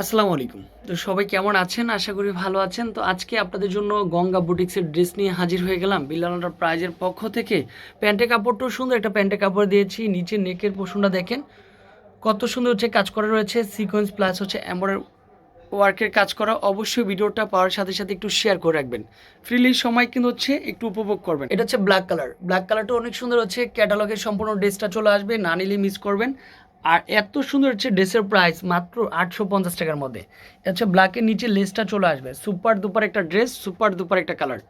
আসসালামু আলাইকুম। তো সবাই কেমন আছেন? আশা করি ভালো আছেন। তো আজকে আপনাদের জন্য গঙ্গা বুটিক্সের ড্রেস নিয়ে হাজির হয়ে গেলাম। বিলালার প্রাইজের পক্ষ থেকে। প্যান্টের কাপড়টাও সুন্দর একটা প্যান্টের কাপড় দিয়েছি। নিচে নেকের পোষণটা দেখেন। কত সুন্দর হচ্ছে কাজ করা রয়েছে। সিকোয়েন্স প্লাস হচ্ছে এম্বরের ওয়ার্কের কাজ করা। অবশ্যই ভিডিওটা পাওয়ার সাথে সাথে একটু শেয়ার করে রাখবেন। ফ্রিলি সময় কিন্তু হচ্ছে একটু উপভোগ করবেন। এটা হচ্ছে ব্ল্যাক কালার। ব্ল্যাক কালারটা অনেক সুন্দর হচ্ছে। ক্যাটালগের সম্পূর্ণ ড্রেসটা চলে আসবে। না নিলে মিস করবেন। আর এত সুন্দর হচ্ছে ড্রেসের প্রাইস মাত্র আটশো পঞ্চাশ টাকার মধ্যে। আচ্ছা ব্ল্যাকের নিচে লেসটা চলে আসবে। সুপার দুপার একটা ড্রেস সুপার দুপার একটা কালার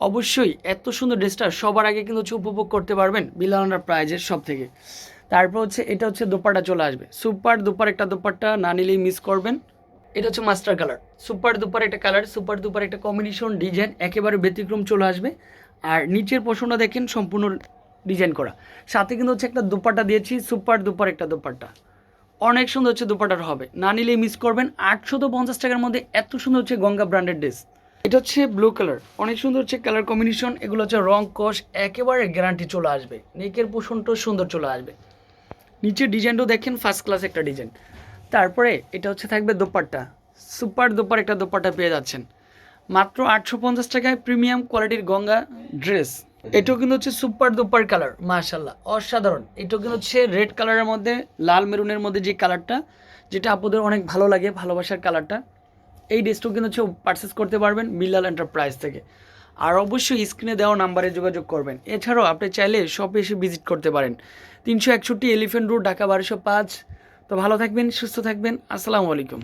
অবশ্যই এত সুন্দর ড্রেসটা সবার আগে কিন্তু হচ্ছে উপভোগ করতে পারবেন বিলানার প্রাইজের সব থেকে তারপর হচ্ছে এটা হচ্ছে দোপাটা চলে আসবে। সুপার দুপার একটা দোপাট্টা না নিলেই মিস করবেন। এটা হচ্ছে মাস্টার কালার সুপার দুপার একটা কালার সুপার দুপার একটা কম্বিনেশন ডিজাইন একেবারে ব্যতিক্রম চলে আসবে। আর নিচের পোষণটা দেখেন সম্পূর্ণ ডিজাইন করা। সাথে কিন্তু হচ্ছে একটা দুপাট্টা দিয়েছি, সুপার দুপার একটা দুপাট্টা। অনেক সুন্দর হচ্ছে দুপাটার হবে। না নিলেই মিস করবেন। আটশো তো পঞ্চাশ টাকার মধ্যে এত সুন্দর হচ্ছে গঙ্গা ব্র্যান্ডের ড্রেস এটা হচ্ছে ব্লু কালার অনেক সুন্দর হচ্ছে কালার কম্বিনেশন এগুলো হচ্ছে রং কষ একেবারে গ্যারান্টি চলে আসবে। নেকের পোষণটাও সুন্দর চলে আসবে। নিচের ডিজাইনটাও দেখেন ফার্স্ট ক্লাস একটা ডিজাইন। তারপরে এটা হচ্ছে থাকবে দোপাট্টা। সুপার দোপার একটা দোপাট্টা পেয়ে যাচ্ছেন। মাত্র আটশো পঞ্চাশ টাকায় প্রিমিয়াম কোয়ালিটির গঙ্গা ড্রেস এটাও কিন্তু হচ্ছে সুপার দুপার কালার মাশাল্লাহ অসাধারণ। এটাও কিন্তু হচ্ছে রেড কালারের মধ্যে, লাল মেরুনের মধ্যে যে কালারটা, যেটা আপনাদের অনেক ভালো লাগে, ভালোবাসার কালারটা, এই ড্রেসটাও কিন্তু হচ্ছে পারচেস করতে পারবেন মিলাল এন্টারপ্রাইজ থেকে। আর অবশ্যই স্ক্রিনে দেওয়া নাম্বারে যোগাযোগ করবেন। এছাড়াও আপনি চাইলে শপে এসে ভিজিট করতে পারেন। তিনশো একষট্টি এলিফেন্ট রোড ঢাকা বারোশো পাঁচ। তো ভালো থাকবেন, সুস্থ থাকবেন। আসসালামু আলাইকুম।